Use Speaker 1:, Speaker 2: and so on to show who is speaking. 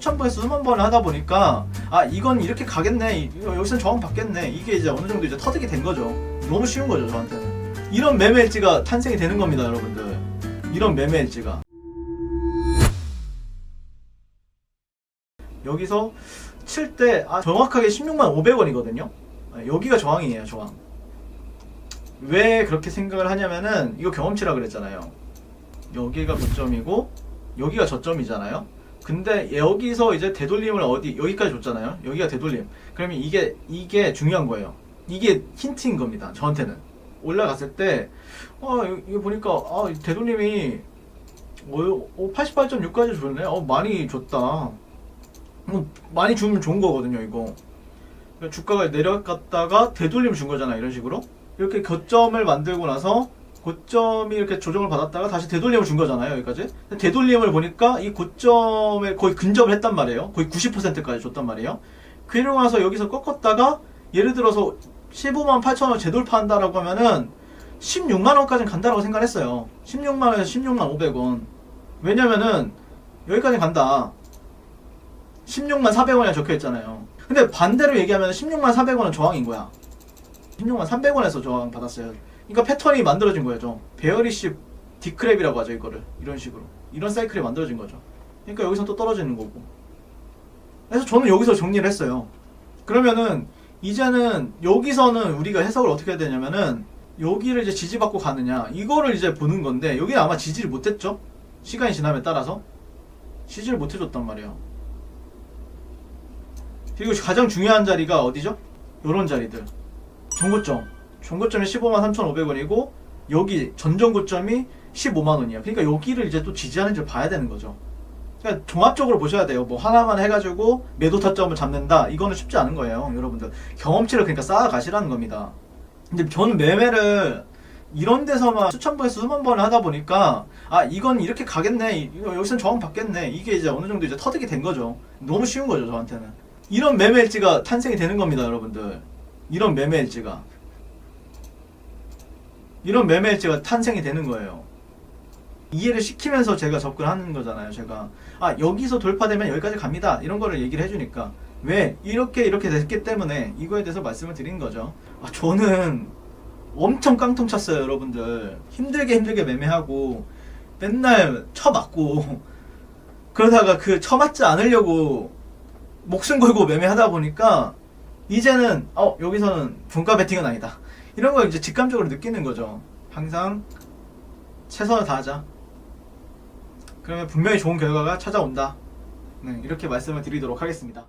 Speaker 1: 수천 번에서 수만 번을 하다 보니까 아 이건 이렇게 가겠네. 여기서 저항 받겠네. 이게 이제 어느 정도 이제 터득이 된 거죠. 너무 쉬운 거죠 저한테는. 이런 매매 엣지가 탄생이 되는 겁니다 여러분들. 이런 매매 엣지가. 여기서 칠 때 아, 정확하게 16만 500원이거든요. 여기가 저항이에요 저항. 왜 그렇게 생각을 하냐면은 이거 경험치라 그랬잖아요. 여기가 고점이고 여기가 저점이잖아요. 근데 여기서 이제 되돌림을 어디 여기까지 줬잖아요. 여기가 되돌림. 그러면 이게 이게 중요한 거예요. 이게 힌트인 겁니다. 저한테는 올라갔을 때 어, 이거 보니까 아, 되돌림이 어, 88.6까지 줬네. 어, 많이 줬다. 어, 많이 주면 좋은 거거든요, 이거. 주가가 내려갔다가 되돌림 준 거잖아, 이런 식으로. 이렇게 거점을 만들고 나서 고점이 이렇게 조정을 받았다가 다시 되돌림을 준 거잖아요, 여기까지. 되돌림을 보니까 이 고점에 거의 근접을 했단 말이에요. 거의 90%까지 줬단 말이에요. 그리고 나서 여기서 꺾었다가 예를 들어서 15만 8천 원 재돌파한다라고 하면은 16만 원까지 간다라고 생각했어요. 16만 원에서 16만 500원. 왜냐면은 여기까지 간다. 16만 400원이라 적혀 있잖아요. 근데 반대로 얘기하면 16만 400원은 저항인 거야. 16만 300원에서 저항 받았어요. 그러니까 패턴이 만들어진 거예요. 좀. 베어리시 디크랩이라고 하죠, 이거를. 이런 식으로. 이런 사이클이 만들어진 거죠. 그러니까 여기서 또 떨어지는 거고. 그래서 저는 여기서 정리를 했어요. 그러면은 이제는 여기서는 우리가 해석을 어떻게 해야 되냐면은 여기를 이제 지지받고 가느냐 이거를 이제 보는 건데 여기는 아마 지지를 못했죠. 시간이 지남에 따라서 지지를 못해줬단 말이에요. 그리고 가장 중요한 자리가 어디죠? 요런 자리들. 정고점. 정고점이 15만 3,500원이고 여기 전정고점이 15만 원이야. 그러니까 여기를 이제 또 지지하는지를 봐야 되는 거죠. 그러니까 종합적으로 보셔야 돼요. 뭐 하나만 해가지고 매도 타점을 잡는다. 이거는 쉽지 않은 거예요, 여러분들. 경험치를 그러니까 쌓아 가시라는 겁니다. 근데 저는 매매를 이런 데서만 수천 번에서 수만 번을 하다 보니까 아 이건 이렇게 가겠네 여기선 저항 받겠네 이게 이제 어느 정도 이제 터득이 된 거죠 너무 쉬운 거죠 저한테는 이런 매매 엣지가 탄생이 되는 겁니다 여러분들 이런 매매 엣지가 이런 매매 엣지가 탄생이 되는 거예요. 이해를 시키면서 제가 접근하는 거잖아요 제가. 아 여기서 돌파되면 여기까지 갑니다. 이런 거를 얘기를 해주니까. 왜? 이렇게 이렇게 됐기 때문에 이거에 대해서 말씀을 드린 거죠. 아 저는 엄청 깡통 찼어요 여러분들. 힘들게 힘들게 매매하고 맨날 쳐맞고 그러다가 그 쳐맞지 않으려고 목숨 걸고 매매하다 보니까 이제는 어 여기서는 분가 베팅은 아니다 이런 걸 이제 직감적으로 느끼는 거죠. 항상 최선을 다하자. 그러면 분명히 좋은 결과가 찾아온다. 네, 이렇게 말씀을 드리도록 하겠습니다